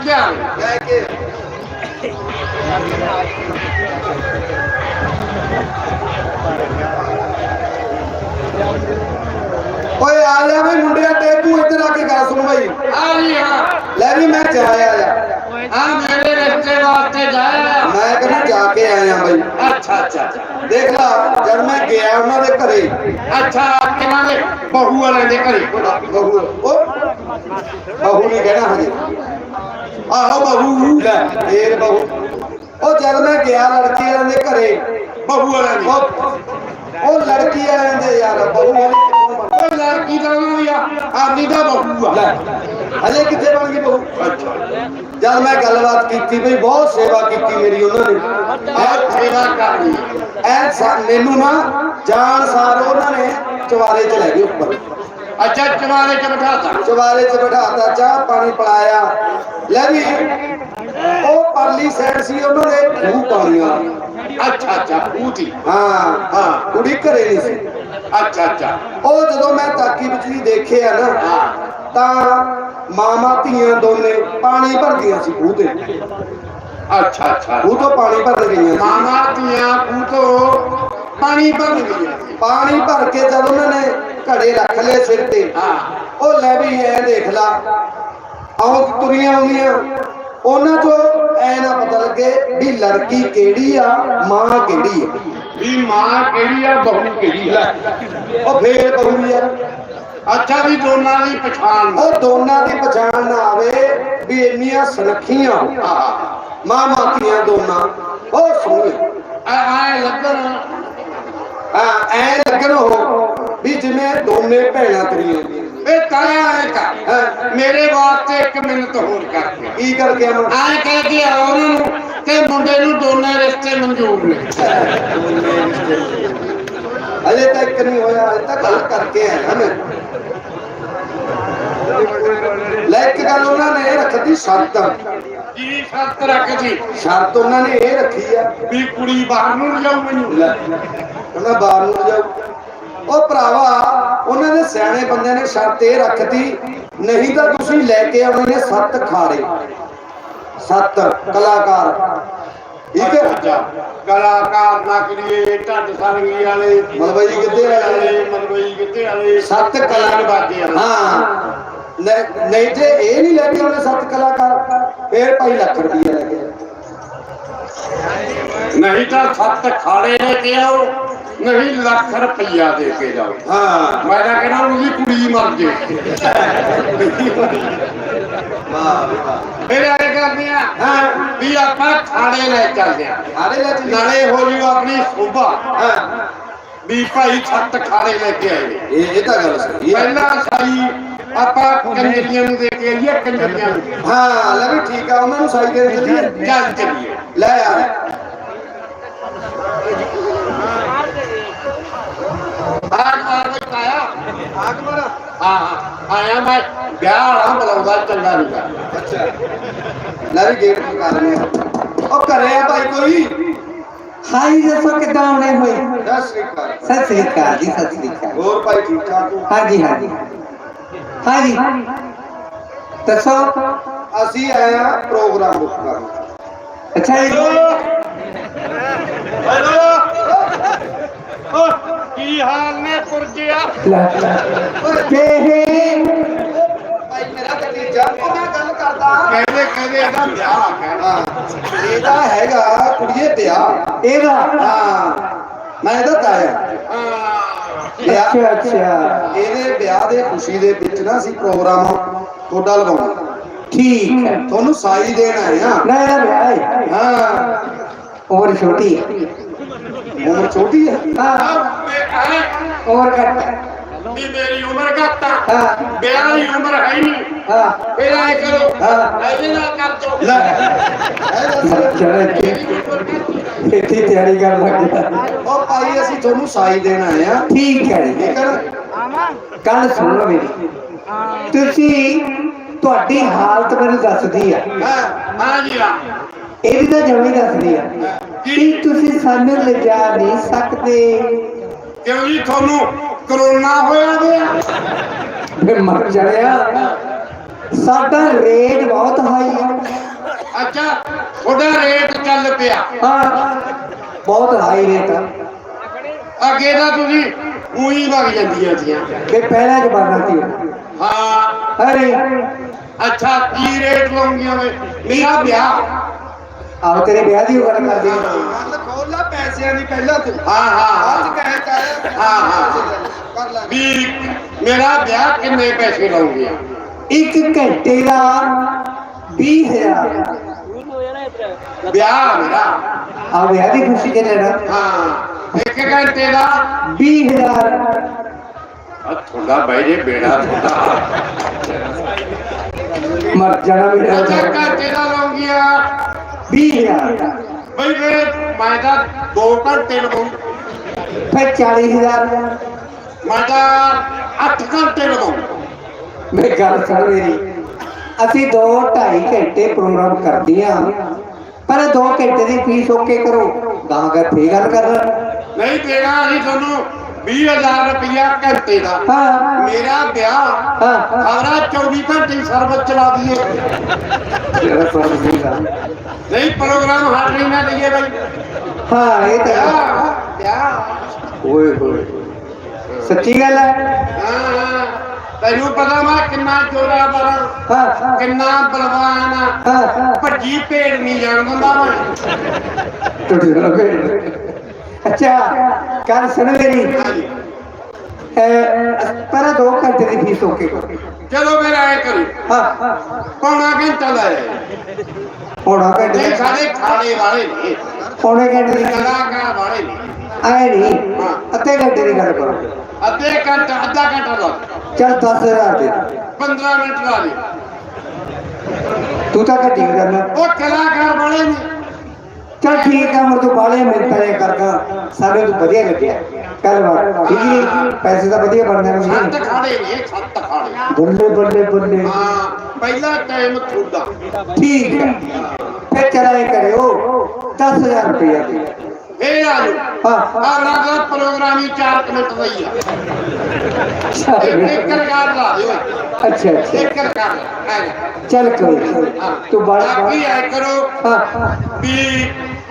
ਕੇ ਆ ਲੈ ਕੇ ਓਏ ਆ ਜਾ ਵੇ ਮੁੰਡਿਆ ਤੇ ਤੂੰ ਇੱਧਰ ਆ ਕੇ ਗੱਲ ਸੁਣ ਬਈ ਆ ਜੀ ਹਾਂ ਲੈ ਵੀ ਮੈਂ ਜਾ ਆਇਆ ਜਾ ਆ ਮੇਰੇ ਰਿਸ਼ਤੇ ਵਾਸਤੇ ਜਾਇਆ ਮੈਂ ਕਹਿੰਦਾ ਜਾ ਕੇ ਆਇਆ ਬਈ ਅੱਛਾ ਅੱਛਾ ਅੱਛਾ। ਦੇਖ ਲਾ ਜਦ ਮੈਂ ਗਿਆ ਉਹਨਾਂ ਦੇ ਘਰੇ ਅੱਛਾ ਕਿਹਨਾਂ ਦੇ ਬਹੂ ਵਾਲੇ ਦੇ ਘਰੇ ਬਹੂ ਉਹ ਬਹੂ ਨਹੀਂ ਕਹਿਣਾ ਹਜੇ ਆਹੋ ਬਹੂ ਲੈ। ਫੇਰ ਬਹੂ ਉਹ ਜਦ ਮੈਂ ਗਿਆ ਲੜਕੀ ਵਾਲਿਆਂ ਦੇ ਘਰੇ ਬਹੂ ਵਾਲੇ ਦੇ। ਉਹ ਲੜਕੀ ਵਾਲਿਆਂ ਦੇ ਯਾਰ ਬਹੂ ਵਾਲੀ ਉਹ ਲੜਕੀ ਦਾ ਵੀ ਆ ਆਦੀ ਦਾ ਬਹੂ ਆ। ਲੈ ਹਜੇ ਕਿੱਥੇ ਬਣ ਗਈ ਬਹੂ ਅੱਛਾ। ਜਦ ਮੈਂ ਗੱਲਬਾਤ ਕੀਤੀ ਬਈ ਬਹੁਤ ਸੇਵਾ ਕੀਤੀ ਮੇਰੀ ਉਹਨਾਂ ਨੇ। ਆ ਸੇਵਾ ਕਰਨੀ ਐ ਮੈਨੂੰ ਨਾ ਜਾਣ ਸਾਰ ਉਹਨਾਂ ਨੇ ਚਵਾਰੇ ਚ ਲੈ ਗਏ ਉੱਪਰ। ਅੱਛਾ ਚਵਾਰੇ ਚ ਬਿਠਾਤਾ ਚਵਾਰੇ ਚ ਬਿਠਾਤਾ ਚਾਹ ਪਾਣੀ ਪਿਲਾਇਆ। ਲੈ ਵੀ ਉਹ ਪਰਲੀ ਸਾਈਡ ਸੀ ਉਹਨਾਂ ਦੇ ਖੂਹ ਪਾਣੀ ਵਾਲਾ ਅੱਛਾ ਅੱਛਾ ਪੂਤੀ ਹਾਂ ਹਾਂ। ਕੁੜੀ ਘਰੇ ਨਹੀਂ ਸੀ। ਅੱਛਾ ਅੱਛਾ। ਉਹ ਜਦੋਂ ਮੈਂ ਤਾਕੀ ਵਿੱਚ ਵੀ ਦੇਖਿਆ ਨਾ ਤਾਂ ਮਾਮਾ ਧੀਆਂ ਦੋਨੇ ਪਾਣੀ ਭਰਦੀਆਂ ਸੀ ਤੇ। ਅੱਛਾ ਅੱਛਾ। ਖੂਹ ਤੋਂ ਪਾਣੀ ਭਰਨ ਗਈਆਂ ਮਾਮਾ ਧੀਆਂ ਕੂ ਤੋਂ ਪਾਣੀ ਭਰ ਗਈਆਂ ਸੀ। ਪਾਣੀ ਭਰ ਕੇ ਜਦ ਉਹਨਾਂ ਨੇ ਘੜੇ ਰੱਖ ਲਏ ਸਿਰ ਤੇ ਹਾਂ। ਉਹ ਲੈ ਵੀ ਐ ਦੇਖ ਲਾ। ਆਉਂ ਤੁਰੀਆਂ ਆਉਂਦੀਆਂ। ਉਹਨਾਂ ਤੋਂ ਐ ਨਾ ਪਤਾ ਲੱਗੇ ਵੀ ਲੜਕੀ ਕਿਹੜੀ ਆ ਮਾਂ ਕਿਹੜੀ ਆ। ਵੀ ਮਾਂ ਕਿਹੜੀ ਆ ਬਹੂ ਕਿਹੜੀ ਆ। ਉਹ ਫੇਰ ਬਹੂ ਯਾਰ। ਅੱਛਾ ਵੀ ਦੋਨਾਂ ਦੀ ਪਛਾਣ ਉਹ ਦੋਨਾਂ ਦੀ ਪਛਾਣ ਨਾ ਆਵੇ ਵੀ ਇੰਨੀਆਂ ਸੁਨੱਖੀਆਂ ਮਾਂ ਮਾਤੀਆਂ ਦੋਨਾਂ। ਉਹ ਸੋਹਣੀਆਂ ਆ ਆ ਲੱਗਣ ਐ ਲੱਗਣ ਉਹ ਵੀ ਜਿਵੇਂ ਦੋਨੇ ਭੈਣਾਂ ਤੁਰੀਆਂ। ਹੁੰਦੀਆਂ ਇਹ ਤਾਇਆ ਐ ਕਰ ਹਾਂ ਮੇਰੇ ਵਾਸਤੇ ਇੱਕ ਮਿੰਟ ਹੋਰ ਕਰਕੇ ਕੀ ਕਰਕੇ ਆਵਾਂ ਆਏ ਕਹਿ ਕੇ ਆ ਉਹਨਾਂ ਨੂੰ ਤੇ ਮੁੰਡੇ ਨੂੰ ਦੋਨੇ ਰਿਸ਼ਤੇ ਮਨਜ਼ੂਰ ਨੇ। ਅਜੇ ਤੱਕ ਨਹੀਂ ਹੋਇਆ ਅਜੇ ਤੱਕ ਗੱਲ ਕਰਕੇ ਆਇਆ ਮੈਂ। ਲੈ ਇੱਕ ਗੱਲ ਉਹਨਾਂ ਨੇ ਇਹ ਰੱਖੀ ਸ਼ਰਤ। ਜੀ ਸ਼ਰਤ ਰੱਖਦੀ ਸ਼ਰਤ ਉਹਨਾਂ ਨੇ ਇਹ ਰੱਖੀ ਆ ਵੀ ਕੁੜੀ ਬਾਹਰ ਨੂੰ ਲਿਜਾਉ ਮੈਨੂੰ। ਲੈ। ਕਹਿੰਦਾ ਬਾਹਰ ਨੂੰ ਜਾਓ। ਉਹ ਭਰਾਵਾ ਉਹਨਾਂ ਦੇ ਸਿਆਣੇ ਬੰਦੇ ਨੇ ਸ਼ਰਤ ਇਹ ਰੱਖਤੀ ਨਹੀਂ ਤਾਂ ਤੁਸੀਂ ਲੈ ਕੇ ਆਉਣੇ ਨੇ ਸੱਤ ਖਾਰੇ ਸੱਤ ਕਲਾਕਾਰ। ਠੀਕ ਹੈ? ਅੱਛਾ। ਕਲਾਕਾਰ ਨਾ ਕਰੀਏ ਢੱਡ ਸਰਗੀ ਵਾਲੇ। ਮਲਵਈ ਕਿੱਥੇ ਵਾਲੇ? ਮਲਵਈ ਕਿੱਥੇ ਵਾਲੇ ਸੱਤ ਕਲਾਕਾਰ। ਬਾਕੀ ਵਾਲੇ ਹਾਂ। ਨਹੀਂ ਨਹੀਂ ਜੇ ਇਹ ਨਹੀਂ ਲੈ ਕੇ ਆਉਣੇ ਸੱਤ ਕਲਾਕਾਰ। ਫੇਰ ਭਾਈ ਲੱਖ ਰੁਪਈਆ ਲੈ ਕੇ ਆਓ। ਨਹੀਂ ਤਾਂ ਸੱਤ ਖਾੜੇ ਲੈ ਕੇ ਆਓ। ਨਹੀਂ ਲੱਖ ਰੁਪਈਆ ਦੇ ਕੇ ਜਾਓ। ਹਾਂ। ਮੈਂ ਤਾਂ ਕਹਿੰਦਾ ਉਹਦੀ ਕੁੜੀ ਮਰ ਜੇ। ਵਾਹ ਵਾਹ ਫਿਰ ਆਏ ਕਰਦੇ ਆ ਹਾਂ। ਵੀ ਆਪਾਂ ਖਾੜੇ ਲੈ ਚੱਲਦੇ ਆ। ਆਰੇ ਲੈ ਚੱਲੀ ਨਾਲੇ ਹੋ ਜੂ ਆਪਣੀ ਸੋਭਾ ਹਾਂ। ਵੀ ਭਾਈ ਸੱਤ ਖਾੜੇ ਲੈ ਕੇ ਆਏ। ਇਹ ਇਹ ਤਾਂ ਗੱਲ ਸਹੀ ਹੈ। ਪਹਿਲਾਂ ਸਾਈ ਆਪਾਂ ਕੰਜਰੀਆਂ ਨੂੰ ਦੇ ਕੇ ਆਈਏ ਕੰਜਰੀਆਂ ਨੂੰ। ਹਾਂ ਲੈ ਵੀ ਠੀਕ ਆ ਉਹਨਾਂ ਨੂੰ ਸਾਈ ਦੇ ਦਿੱਤੀ ਚੱਲ ਚੱਲੀਏ। ਲੈ ਆ। ਆਗ ਮਾਰ ਕੇ ਆਇਆ ਆਗ ਮਾਰਾ ਹਾਂ ਹਾਂ ਆਇਆ ਮੈਂ ਵਿਆਹ ਵਾਲਾ ਬੁਲਾਉਂਦਾ ਚੰਗਾ ਨਹੀਂ ਗਾ। ਅੱਛਾ ਲੈ ਵੀ ਗੇਟ ਖੜਕਾ ਲੈਣੇ ਉਹ ਘਰੇ ਆ ਭਾਈ ਕੋਈ ਹਾਈ ਦੱਸੋ ਕਿੱਦਾਂ ਆਉਣੇ ਹੋਏ ਸਤਿ ਸ੍ਰੀ ਅਕਾਲ ਸਤਿ ਸ੍ਰੀ ਅਕਾਲ ਜੀ ਸਤਿ ਸ੍ਰੀ ਅਕਾਲ ਹੋਰ ਭਾਈ ਠੀਕ ਠਾਕ ਹੋ ਹਾਂਜੀ ਹਾਂਜੀ ਹਾਂਜੀ ਦੱਸੋ ਅਸੀਂ ਆਏ ਆ ਪ੍ਰੋਗਰਾਮ ਬੁੱਕ ਕਰਨ ਅੱਛਾ ਜੀ ਹੈਲੋ ਓ ਕੀ ਹਾਲ ਨੇ ਪੁਰਜਿਆ? ਇਹ ਭਾਈ ਮੇਰਾ ਭਤੀਜਾ ਉਹ ਮੈਂ ਗੱਲ ਕਰਦਾ ਕਹਿੰਦੇ ਕਹਿੰਦੇ ਇਹਦਾ ਵਿਆਹ ਹੈ ਹਾਂ ਇਹਦਾ ਹੈਗਾ ਕੁੜੀਏ ਵਿਆਹ। ਇਹਦਾ? ਹਾਂ ਮੈਂ ਇਹਦਾ ਤਾਇਆ। ਵਿਆਹ ਅੱਛਾ ਅੱਛਾ। ਇਹਦੇ ਵਿਆਹ ਦੇ ਖੁਸ਼ੀ ਦੇ ਵਿੱਚ ਨਾ ਅਸੀਂ ਪ੍ਰੋਗਰਾਮ ਤੁਹਾਡਾ ਲਗਾਉਣਾ ਠੀਕ ਹੈ। ਤੁਹਾਨੂੰ ਸਾਈ ਦੇਣ ਆਏ ਆ। ਨਾ ਨਾ ਹਾਂ। ਉਮਰ ਛੋਟੀ ਹੈ। ਉਮਰ ਛੋਟੀ ਹੈ ਹਾਂ ਉਮਰ ਘੱਟ ਹੈ ਵੀ ਮੇਰੀ ਉਮਰ ਘੱਟ ਆ ਹਾਂ ਵਿਆਹ ਦੀ ਉਮਰ ਹੈ ਹੀ ਨਹੀਂ ਹਾਂ ਫਿਰ ਐ ਕਰੋ ਹਾਂ। ਇਹਦੇ ਨਾਲ ਕਰ ਦੋ ਲੈ ਇਹ ਦੱਸ। ਚਲੋ ਇੱਥੇ ਇੱਥੇ ਤਿਆਰੀ ਕਰਨ ਲੱਗ ਗਿਆ ਉਹ ਭਾਈ ਅਸੀਂ ਤੁਹਾਨੂੰ ਸਾਈ ਦੇਣ ਆਏ ਆ ਠੀਕ ਹੈ ਜੀ ਠੀਕ ਹੈ ਨਾ ਗੱਲ ਸੁਣੋ ਮੇਰੀ ਤੁਸੀਂ ਤੁਹਾਡੀ ਹਾਲਤ ਮੈਨੂੰ ਦੱਸਦੀ ਆ ਹਾਂ ਹਾਂ ਜੀ ਹਾਂ ਇਹਦੀ ਤਾਂ ਜਮੀ ਦੱਸਦੀ ਆ ਕਿ ਤੁਸੀਂ ਸਾਨੂੰ ਲਿਜਾ ਨਹੀਂ ਸਕਦੇ? ਕਿਉਂ ਜੀ ਤੁਹਾਨੂੰ ਕਰੋਨਾ ਹੋਇਆ ਹੋਇਆ? ਫਿਰ ਮਰ ਜਾਇਆ। ਸਾਡਾ ਰੇਟ ਬਹੁਤ ਹਾਈ ਹੈ ਅੱਛਾ ਤੁਹਾਡਾ ਰੇਟ ਚੱਲ ਪਿਆ। ਹਾਂ ਬਹੁਤ ਹਾਈ ਰੇਟ ਆ। ਅੱਗੇ ਤਾਂ ਤੁਸੀਂ ਉਹੀ ਵਗ ਜਾਂਦੀਆਂ ਸੀਆਂ। ਕਿ ਪਹਿਲਾ ਜ਼ਮਾਨਾ ਸੀ ਹਾਂ। ਅਰੇ। ਅੱਛਾ ਕੀ ਰੇਟ ਲਾਉਂਗੀਆਂ ਵੇ? ਮੇਰਾ ਵਿਆਹ ਆਹ ਤੇਰੇ ਵਿਆਹ ਦੀ ਗੱਲ ਕਰਦੇ ਹਾਂ ਗੱਲ ਖੋਲ ਲੈ ਪੈਸਿਆਂ ਦੀ ਪਹਿਲਾਂ ਤੂੰ। ਹਾਂ ਹਾਂ ਅੱਜ ਹਾਂ ਕਹਿ ਕਰ ਹਾਂ, ਹਾਂ। ਕਰ ਲੈ। ਵੀ ਮੇਰਾ ਵਿਆਹ ਕਿੰਨੇ ਪੈਸੇ ਲਾਉਂਗੀਆਂ ਇੱਕ ਘੰਟੇ ਦਾ 20000 ਵਿਆਹ ਮੇਰਾ। ਆ ਵਿਆਹ ਦੀ ਖੁਸ਼ੀ ਤੇ ਲੈਣਾ ਹਾਂ ਇੱਕ ਘੰਟੇ ਦਾ 20000 ਆ ਤੁਹਾਡਾ ਬਾਈ ਜੇ ਬੇੜਾ ਤੁਹਾਡਾ। ਮਰ ਜਾਣਾ ਵੀ ਅੱਛਾ ਘੰਟੇ ਦਾ ਲਾਉਂਗੀਆਂ 20000 ਬਈ ਮੇਰੇ ਮੈਂ ਤਾਂ 2 ਘੰਟੇ ਲਵਾਉਂ ਫਿਰ 40000 ਮੈਂ ਤਾਂ 8 ਘੰਟੇ ਲਵਾਉਂ ਮੇਰੀ ਗੱਲ ਸੁਣ ਮੇਰੀ। ਅਸੀਂ 2 2.5 ਘੰਟੇ ਪ੍ਰੋਗਰਾਮ ਕਰਦੇ ਆ ਪਰ 2 ਘੰਟੇ ਦੀ ਫੀਸ ਓਕੇ ਕਰੋ। ਗਾਂ ਕਰ ਫੇਰ ਗੱਲ ਕਰ ਨਹੀਂ ਦੇਣਾ ਅਸੀਂ ਤੁਹਾਨੂੰ। 20000 ਰੁਪਇਆ ਘੰਟੇ ਦਾ। ਹਾਂ। ਮੇਰਾ ਵਿਆਹ ਹਾਂ। ਖਬਰਾਂ 24 ਘੰਟੇ ਸਰਵਿਸ ਚਲਾ ਦਈਏ। ਜਿਹੜਾ ਸੁਣ ਸੀਗਾ ਨਹੀਂ ਪ੍ਰੋਗਰਾਮ ਹਟ ਨਹੀਂ ਨਾ ਦਈਏ ਬਈ। ਹਾਂ ਇਹ ਤਾਂ ਵਿਆਹ ਵਿਆਹ। ਓਏ ਹੋਏ। ਸੱਚੀ ਗੱਲ ਹੈ? ਹਾਂ ਹਾਂ। ਤੈਨੂੰ ਪਤਾ ਮੈਂ ਕਿੰਨਾ ਜੋਰਾ ਬਰਾਂ ਹਾਂ। ਹਾਂ ਕਿੰਨਾ ਬਲਵਾਨ ਆ। ਹਾਂ। ਹਾਂ ਭੱਜੀ ਭੇਡ ਨਹੀਂ ਜਾਣ ਦਿੰਦਾ ਮੈਂ। ਟੁੱਟ ਗਿਆ ਅੱਛਾ ਗੱਲ ਸੁਣ ਮੇਰੀ। ਹਾਂਜੀ। ਅਹ, ਪਰ 2 ਘੰਟੇ ਦੀ ਫੀਸ ਓਕੇ ਕਰੋ ਚਲੋ ਫਿਰ ਆਏ ਕਰੀ। ਹਾਂ। ਹਾਂ ਪੌਣਾ ਘੰਟਾ ਦਾ ਹੈ ਪੌਣਾ ਘੰਟੇ ਨਹੀਂ ਦੀ- ਸਾਡੇ ਖਾਣੇ ਵਾਲੇ ਨੇ। ਪੌਣੇ ਘੰਟੇ ਦੀ ਕਲਾਕਾਰ ਵਾਲੇ ਨੇ। ਆਏ ਨਹੀਂ ਅੱਧੇ ਘੰਟੇ ਦੀ ਗੱਲ ਕਰੋ। ਅੱਧੇ ਘੰਟਾ ਅੱਧਾ ਘੰਟਾ ਲਾ ਚਲ 10000 ਦੇ। 15 ਮਿੰਟ ਲਾ ਦੇ। ਤੂੰ ਤਾਂ ਘੱਟੀ ਕਰਨਾ ਉਹ ਕਲਾਕਾਰ ਵਾਲੇ ਨੇ ਚਲ ਠੀਕ ਆ ਹੁਣ ਤੂੰ ਬਾਲੇ ਮਿੰਟਾਂ ਇਹ ਕਰਦਾ ਸਾਰੇ ਤੂੰ ਵਧੀਆ ਲੱਗਿਆ। ਕੱਲ ਵਾਰ ਠੀਕ ਨੀ ਪੈਸੇ ਤਾਂ ਵਧੀਆ ਬਣਦੇ ਨੇ। ਸੱਤ ਜੀ ਖਾਣੇ ਨੇ ਸੱਤ ਖਾਣੇ। ਬੱਲੇ ਬੱਲੇ ਬੱਲੇ। ਹਾਂ ਪਹਿਲਾ ਟਾਈਮ ਤੁਹਾਡਾ। ਠੀਕ ਹੈ ਫਿਰ ਚਲਾਏ ਕਰਿਓ 10000 ਰੁਪਏ ਦੇ ਫੇਰ ਆ ਜਾਓ। ਹਾਂ। ਆਗਲਾ ਦਾ ਪ੍ਰੋਗਰਾਮ ਹੀ 4 ਮਿੰਟ ਦਾ ਹੀ ਆ। ਅੱਛਾ। ਇੱਕ ਰਿਕਾਰਡ ਲਾ ਦਿਓ। ਅੱਛਾ ਅੱਛਾ। ਇੱਕ ਰਿਕਾਰਡ ਆ ਜਾ। ਚੱਲ ਕੋਈ ਹਾਂ।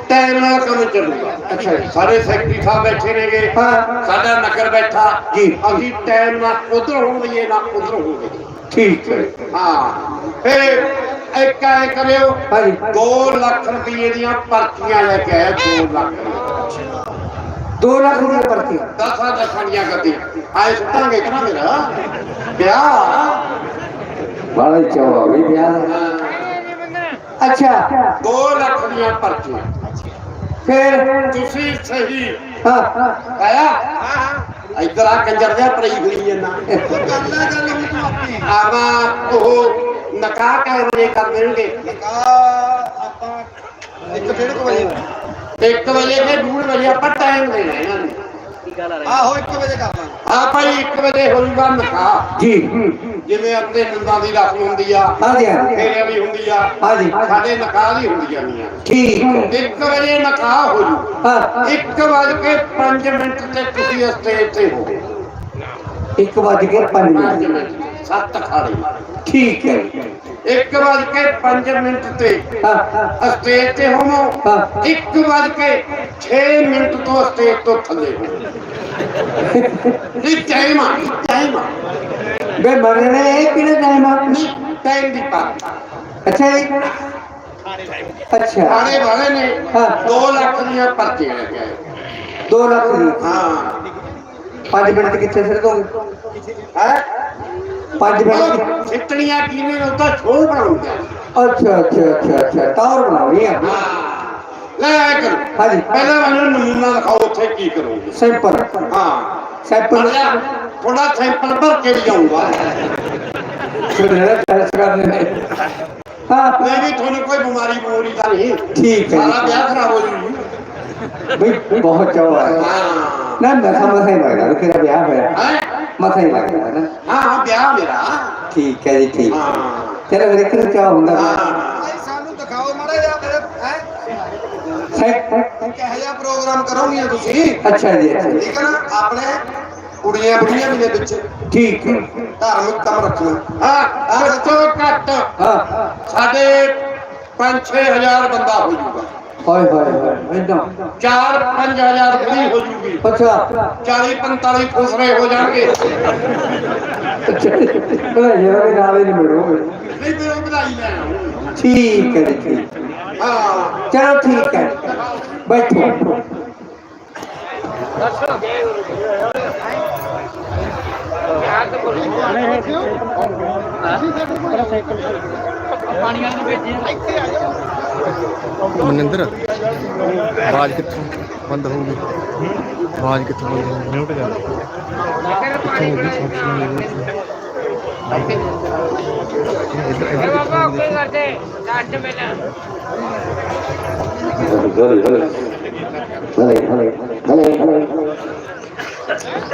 ਤੂੰ ਬਾਲਾ ਬਾਕੀ ਐ ਕਰੋ ਹਾਂ ਹਾਂ ਵੀ ਟਾਈਮ ਨਾਲ ਕੰਮ ਚੱਲੂਗਾ ਅੱਛਾ ਜੀ। ਸਾਰੇ ਸੈਕਟਰੀ ਸਾਹਿਬ ਬੈਠੇ ਨੇਗੇ ਹਾਂ। ਸਾਡਾ ਨਗਰ ਬੈਠਾ ਜੀ। ਅਸੀਂ ਟਾਈਮ ਨਾਲ ਉਧਰ ਹੋਣਗੇ ਨਾ ਉਧਰ ਹੋਣਗੇ ਠੀਕ ਹੈ ਹਾਂ ਫਿਰ ਇੱਕ ਐ ਕਰਿਓ ਹਾਂਜੀ 2 ਲੱਖ ਰੁਪਏ ਦੀਆਂ ਪਰਚੀਆਂ ਲੈ ਕੇ ਆਇਆ 2 ਲੱਖ ਦੀਆਂ। 2 ਲੱਖ ਦੀ ਪਰਚੀ ਦਸਾਂ ਦਸਾਂ ਦੀਆਂ ਗੱਦੀਆਂ ਆਏ ਸੁੱਟਾਂਗੇ ਕਿਹਨਾਂ ਮੇਰਾ ਵਿਆਹ ਬਾਲਾ ਚਾਹ ਵੀ ਵਿਆਹ ਦਾ। ਅੱਛਾ 2 ਲੱਖ ਦੀਆਂ ਪਰਚੀਆਂ ਫਿਰ? ਤੁਸੀਂ ਸਹੀ। ਹਾਂ। ਹਾਂ ਆਇਆ ਇੱਧਰ ਆ ਕੰਜਰ ਜਿਹਾ ਪਰਈ ਫਿਰੀ ਜੰਨਾ ਕਰ ਲੈ ਗੱਲ ਹੁਣ ਤੂੰ ਆਪਣੀ। ਆਵਾ ਉਹ ਨਕਾ ਕੇ ਵਜੇ ਕਰ ਦੇਣਗੇ। ਕਾ ਆਪਾਂ ਇੱਕ ਡੇਢ ਕੁ ਵਜੇ। 1 ਵਜੇ ਤੇ 2 ਵਜੇ ਆਪਾਂ ਟਾਈਮ ਦੇਣਾ ਇਹਨਾਂ ਨੂੰ ਆਹੋ 1 ਵਜੇ ਕਰ ਲਾਂਗੇ। ਆ ਭਾਈ 1 ਵਜੇ ਹੋਊਗਾ ਨਕਾ। ਜੀ ਜਿਵੇਂ ਆਪਣੇ ਨੰਦਾਂ ਦੀ ਰਸਮ ਹੁੰਦੀ ਆ ਹਾਂਜੀ ਹਾਂਜੀ। ਫੇਰਿਆਂ ਦੀ ਹੁੰਦੀ ਆ ਹਾਂਜੀ। ਸਾਡੇ ਨਕਾ ਦੀ ਹੁੰਦੀਆਂ ਨਹੀਂ ਆ ਠੀਕ ਹੈ। 1 ਵਜੇ ਨਕਾ ਹੋ ਜੂ। ਹਾਂ। ਹਾਂ 1 ਵਜ ਕੇ 5 ਮਿੰਟ ਤੇ ਤੁਸੀਂ ਸਟੇਜ ਤੇ ਹੋ ਇੱਕ ਵੱਜ ਕੇ 5 5 ਮਿੰਟ ਮਿੰਟ ਸੱਤ ਖਾੜੇ ਠੀਕ ਹੈ। 1 ਵਜ ਕੇ 5 ਮਿੰਟ ਤੇ ਹਾਂ। ਹਾਂ ਸਟੇਜ ਤੇ ਹੋਵੋ। ਹਾਂ। 1 ਵਜ ਕੇ 6 ਮਿੰਟ ਤੋਂ ਸਟੇਜ ਤੋਂ ਥੱਲੇ ਹੋ ਇਹ ਟਾਈਮ ਆ ਟਾਈਮ ਆ ਬੇ ਮਰਨੇ ਕਿਹੜਾ ਟਾਈਮ ਆ? ਨਹੀਂ ਟਾਈਮ ਦੀ ਬਾਤ ਅੱਛਾ ਜੀ ਅੱਛਾ। ਆਣੇ ਵਾਲੇ ਨੇ। ਹਾਂ। 2 ਲੱਖ ਦੀਆਂ ਪਰਚੀਆਂ ਲੈ ਕੇ ਆਏ 2 ਲੱਖ ਦੀ ਹਾਂ। 5 ਮਿੰਟ ਕਿੱਥੇ ਫਿਰ ਦੋਗੇ ਹੈ? 5 ਮਿੰਟ ਉਹ ਸਿੱਟਣੀਆਂ ਕਿਵੇਂ ਉਹ ਤਾਂ ਛੋੜ ਬਣਾਉਂਦਾ ਅੱਛਾ ਅੱਛਾ ਅੱਛਾ ਅੱਛਾ। ਟਾਵਰ ਬਣਾਉਣੀ ਆ। ਹਾਂ। ਲੈ ਆਇਆ ਕਰੋ। ਹਾਂਜੀ। ਪਹਿਲਾਂ ਮੈਨੂੰ ਨਮੂਨਾ ਦਿਖਾਓ ਉੱਥੇ ਕੀ ਕਰੋਗੇ। ਸੈਂਪਲ ਹਾਂ। ਸੈਂਪਲ ਥੋੜਾ ਸੈਂਪਲ ਭਰ ਕੇ ਵੀ ਜਾਊਂਗਾ ਜਿਹੜਾ ਟੈਸਟ ਕਰਨੇ ਨੇ। ਹਾਂ। ਨਹੀਂ ਵੀ ਤੁਹਾਨੂੰ ਕੋਈ ਬਿਮਾਰੀ ਬਮੂਰੀ ਤਾਂ ਨਹੀਂ। ਠੀਕ ਹੈ। ਸਾਰਾ ਵਿਆਹ ਖਰਾਬ ਹੋ ਜੂ ਬਈ ਬਹੁਤ ਚਾਹ ਹੈ ਹਾਂ। ਨਾ ਮੈਂ ਸਮਝ ਨਹੀਂ ਲੱਗਦਾ ਵੀ ਤੇਰਾ ਵਿਆਹ ਹੋਇਆ। ਹੈਂ? ਮਸਾ ਹੀ ਲੱਗਦਾ ਹੈ ਨਾ। ਹਾਂ ਹਾਂ ਵਿਆਹ ਮੇਰਾ। ਠੀਕ ਹੈ ਜੀ ਠੀਕ। ਹਾਂ। ਚਲੋ ਫਿਰ ਇੱਕ ਚਾਹ ਹੁੰਦਾ। ਹਾਂ ਸਾਨੂੰ ਦਿਖਾਓ ਮਾੜਾ ਜਿਹਾ ਫਿਰ ਹੈ? ਕਿਹੋ ਜਿਹਾ ਪ੍ਰੋਗਰਾਮ ਕਰੋਗੇ ਤੁਸੀਂ? ਅੱਛਾ ਜੀ ਅੱਛਾ ਜੀ। ਠੀਕ ਹੈ ਨਾ ਆਪਣੇ ਕੁੜੀਆਂ ਬੁੜੀਆਂ ਵੀ ਨੇ ਵਿੱਚ। ਠੀਕ ਹੈ ਧਾਰਮਿਕ ਕੰਮ ਰੱਖਣਾ ਹਾਂ ਘੱਟੋ ਘੱਟ ਹਾਂ। ਸਾਡੇ 5-6000 ਬੰਦਾ ਹੋ ਜਾਊਗਾ। ਹਾਏ ਹਾਏ ਹਾਏ ਇਦਾਂ 4-5000 ਬੁੜੀ ਹੋ ਜੂਗੀ ਅੱਛਾ। 40-45 ਫੁਸਰੇ ਹੋ ਜਾਣਗੇ। ਭਲਾ ਜਿਹੜਾ ਵੀ ਨਾਲੇ ਨਹੀਂ ਮਿਲੋਗੇ ਨਹੀਂ ਤੇ ਵਧਾਈ ਲੈ। ਠੀਕ ਹੈ ਜੀ ਠੀਕ। ਹਾਂ। ਚਲੋ ਠੀਕ ਹੈ। ਬੈਠੋ। ਮਨਿੰਦਰ ਆਵਾਜ਼ ਕਿੱਥੋਂ? ਬੰਦ ਹੋਊਗੀ ਆਵਾਜ਼ ਕਿੱਥੋਂ ਬੰਦ ਹੋਊਗੀ ਮਿਊਟ ਕਰ ਕਿੱਥੋਂ ਹੋਊਗੀ ਆਪਸ਼ਨ ਬਾਬਾ ਕੀ ਕਰਦੇ ਕੱਟ ਮੇਲਾ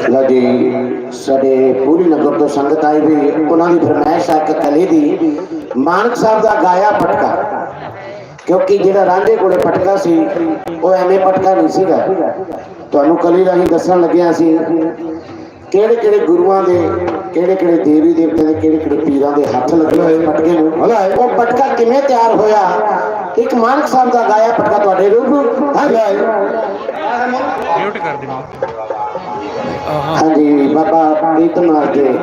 ਲਓ ਜੀ ਸਾਡੇ ਪੂਰੀ ਨਗਰ ਤੋਂ ਸੰਗਤ ਆਈ ਵੀ ਉਹਨਾਂ ਦੀ ਫਰਮਾਇਸ਼ ਆ ਕਿ ਕਲੇ ਦੀ ਮਾਨਕ ਸਾਹਿਬ ਦਾ ਗਾਇਆ ਪਟਕਾ। ਕਿਉਂਕਿ ਜਿਹੜਾ ਰਾਂਝੇ ਕੋਲੇ ਪਟਕਾ ਸੀ ਉਹ ਐਵੇਂ ਪਟਕਾ ਨਹੀਂ ਸੀਗਾ। ਤੁਹਾਨੂੰ ਕਲੀ ਰਾਹੀਂ ਦੱਸਣ ਲੱਗਿਆ ਸੀ ਕਿਹੜੇ ਕਿਹੜੇ ਗੁਰੂਆਂ ਦੇ ਕਿਹੜੇ ਕਿਹੜੇ ਦੇਵੀ ਦੇਵਤਿਆਂ ਦੇ ਕਿਹੜੇ ਕਿਹੜੇ ਪੀਰਾਂ ਦੇ ਹੱਥ ਲੱਗੇ ਹੋਏ ਪਟਕੇ ਨੂੰ। ਉਹ ਪਟਕਾ ਕਿਵੇਂ ਤਿਆਰ ਹੋਇਆ? ਇੱਕ ਮਾਨਕ ਸਾਹਿਬ ਦਾ ਗਾਇਆ ਪਟਕਾ ਤੁਹਾਡੇ ਰੂਬਰੂ ਮਿਊਟ ਕਰ ਦੇ ਹਾਂਜੀ ਬਾਬਾ ਪ੍ਰੀਤਮਾਰ ਦੇ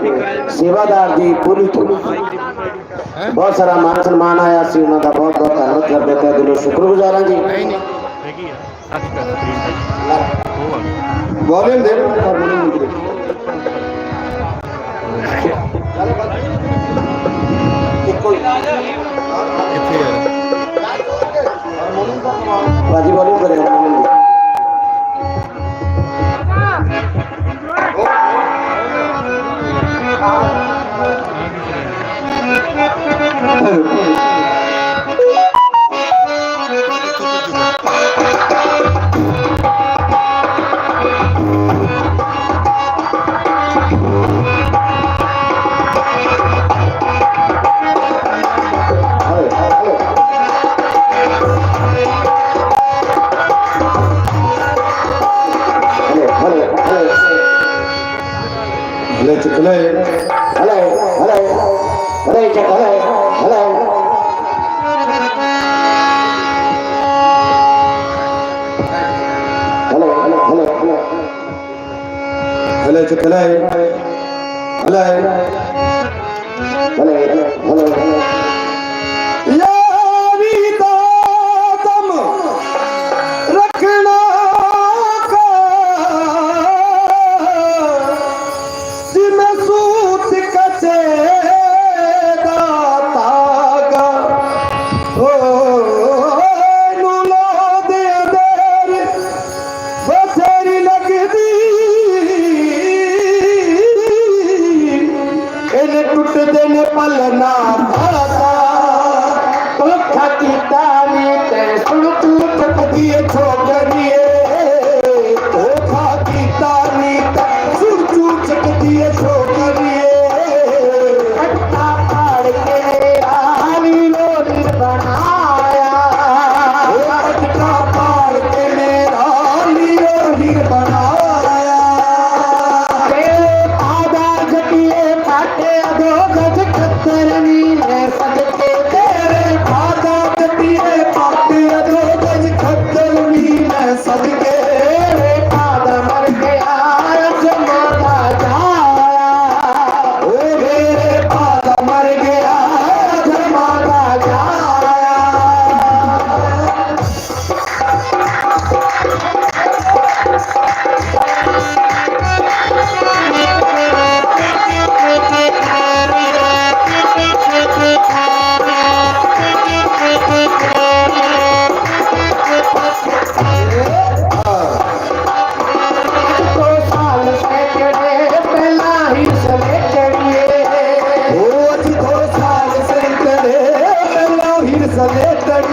ਸੇਵਾਦਾਰ ਜੀ ਪੂਰੀ ਤੋਂ ਬਹੁਤ ਸਾਰਾ ਮਾਨ ਸਨਮਾਨ ਆਇਆ ਸੀ ਉਹਨਾਂ ਦਾ ਬਹੁਤ ਬਹੁਤ ਧੰਨਵਾਦ ਕਰਦੇ ਤੇ ਦਿਲੋਂ ਸ਼ੁਕਰਗੁਜ਼ਾਰ ਹਾਂ ਜੀ। ਵੋਲਿਊਮ ਦੇ ਦਿਓ। ਹਾਰਮੋਨੀਅਮ ਦੀ ਹਲੇ ਚੁਕਲੇ ਵੀ ਉਹ ਅੱਜ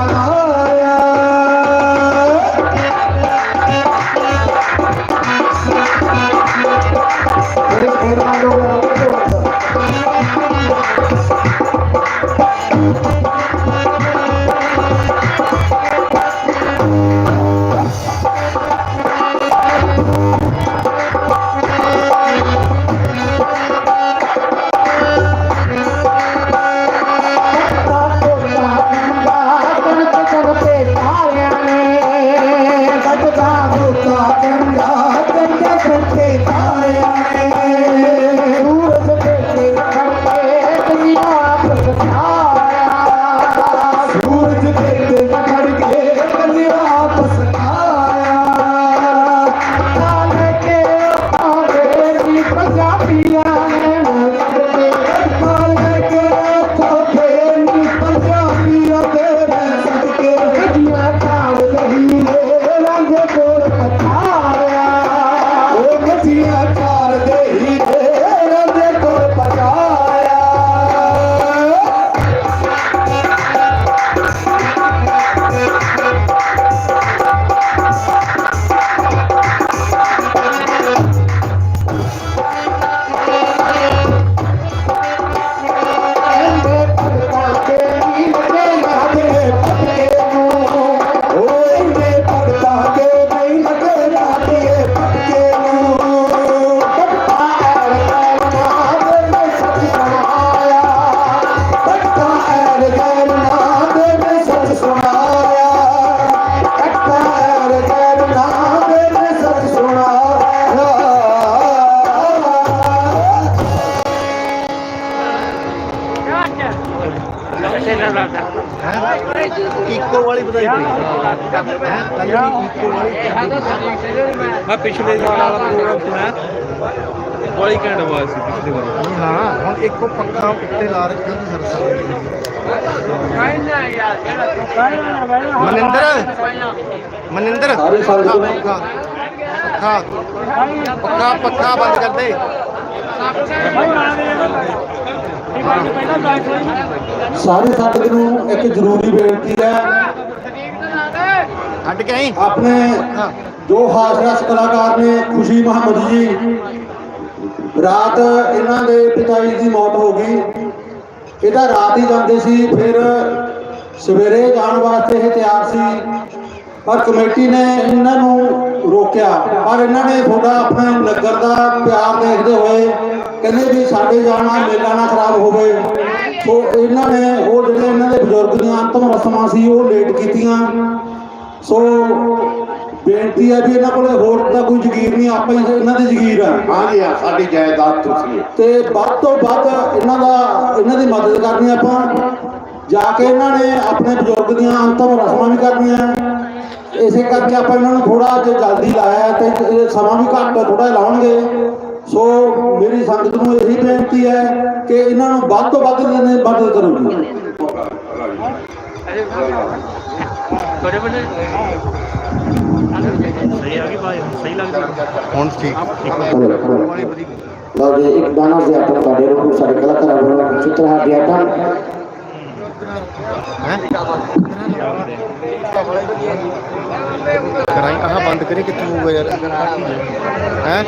Bye. ਇੱਕੋ ਵਾਲੀ ਵਧਾਈ ਪਈ। ਮੈਂ। ਪਿਛਲੇ ਸਾਲ ਵਾਲਾ ਪ੍ਰੋਗਰਾਮ ਸੁਣਿਆ ਬੜੀ ਘੈਂਟ ਆਵਾਜ਼ ਸੀ ਪਿਛਲੇ ਵਾਰ। ਹਾਂ ਹੁਣ ਇੱਕੋ ਪੱਖਾ ਉੱਤੇ ਲਾ ਰੱਖਿਆ ਤੇ ਸਰਸਾ ਮਨਿੰਦਰ? ਮਨਿੰਦਰ? ਸਾਰੇ ਨੂੰ। ਪੱਖਾ ਪੱਖਾ। ਪੱਖਾ ਪੱਖਾ ਬੰਦ ਕਰ ਦੇ। ਸਾਰੇ ਸੰਗਤ ਨੂੰ ਇੱਕ ਜ਼ਰੂਰੀ ਬੇਨਤੀ ਹੈ। ਹਟ ਕੇ ਆਈ। ਆਪਣੇ ਜੋ ਹਾਸਰਸ ਕਲਾਕਾਰ ਨੇ ਖੁਸ਼ੀ ਮੁਹੰਮਦ ਜੀ। ਰਾਤ ਇਹਨਾਂ ਦੇ ਪਿਤਾ ਜੀ ਦੀ ਮੌਤ ਹੋ ਗਈ। ਇਹਦਾ ਰਾਤ ਹੀ ਜਾਂਦੇ ਸੀ ਫਿਰ ਸਵੇਰੇ ਜਾਣ ਵਾਸਤੇ ਇਹ ਤਿਆਰ ਸੀ। ਪਰ ਕਮੇਟੀ ਨੇ ਇਹਨਾਂ ਨੂੰ ਰੋਕਿਆ। ਪਰ ਇਹਨਾਂ ਨੇ ਤੁਹਾਡਾ ਆਪਣੇ ਨਗਰ ਦਾ ਪਿਆਰ ਦੇਖਦੇ ਹੋਏ ਕਹਿੰਦੇ ਵੀ ਸਾਡੇ ਜਾਣਾ ਮੇਲਾ ਨਾ ਖਰਾਬ ਹੋਵੇ। ਸੋ ਇਹਨਾਂ ਨੇ ਉਹ ਜਿਹੜੇ ਇਹਨਾਂ ਦੇ ਬਜ਼ੁਰਗ ਦੀਆਂ ਅੰਤਮ ਰਸਮਾਂ ਸੀ ਉਹ ਲੇਟ ਕੀਤੀਆਂ। ਸੋ ਬੇਨਤੀ ਹੈ ਵੀ ਇਹਨਾਂ ਕੋਲੇ ਹੋਰ ਤਾਂ ਕੋਈ ਜ਼ਗੀਰ ਨਹੀਂ ਆਪਾਂ ਹੀ ਇਹਨਾਂ ਦੀ ਜ਼ਗੀਰ ਆ। ਹਾਂ ਜੀ ਹਾਂ ਸਾਡੀ ਜਾਇਦਾਦ ਤੁਸੀਂ ਤੇ ਵੱਧ ਤੋਂ ਵੱਧ ਇਹਨਾਂ ਦਾ ਇਹਨਾਂ ਦੀ ਮਦਦ ਕਰਨੀ ਆਪਾਂ। ਜਾ ਕੇ ਇਹਨਾਂ ਨੇ ਆਪਣੇ ਬਜ਼ੁਰਗ ਦੀਆਂ ਅੰਤਮ ਰਸਮਾਂ ਵੀ ਕਰਨੀਆਂ। ਇਸੇ ਕਰਕੇ ਆਪਾਂ ਇਹਨਾਂ ਨੂੰ ਥੋੜਾ ਜਿਹਾ ਜਲਦੀ ਲਾਇਆ ਤੇ ਸਮਾਂ ਵੀ ਘੱਟ ਥੋੜਾ ਲਾਉਣਗੇ। ਸੋ ਮੇਰੀ ਸੰਗਤ ਨੂੰ ਇਹੀ ਬੇਨਤੀ ਹੈ ਕਿ ਇਹਨਾਂ ਨੂੰ ਵੱਧ ਤੋਂ ਵੱਧ ਦੀ ਮਦਦ ਕਰੋ ਹੁਣ ਠੀਕ। ਲਓ ਜੀ ਇੱਕ ਸੀ ਆਪਾਂ ਤੁਹਾਡੇ ਰੂਪ ਸਾਡੇ ਕਲਾਕਾਰਾਂ ਵੱਲੋਂ ਚਿੱਤਰਹਾਰ ਦੀ ਆਟਮ ਕਰਾਈ ਆਹ ਬੰਦ ਕਰੀ ਕਿੱਥੇ ਹੋਊਗਾ ਯਾਰ? ਹੈ?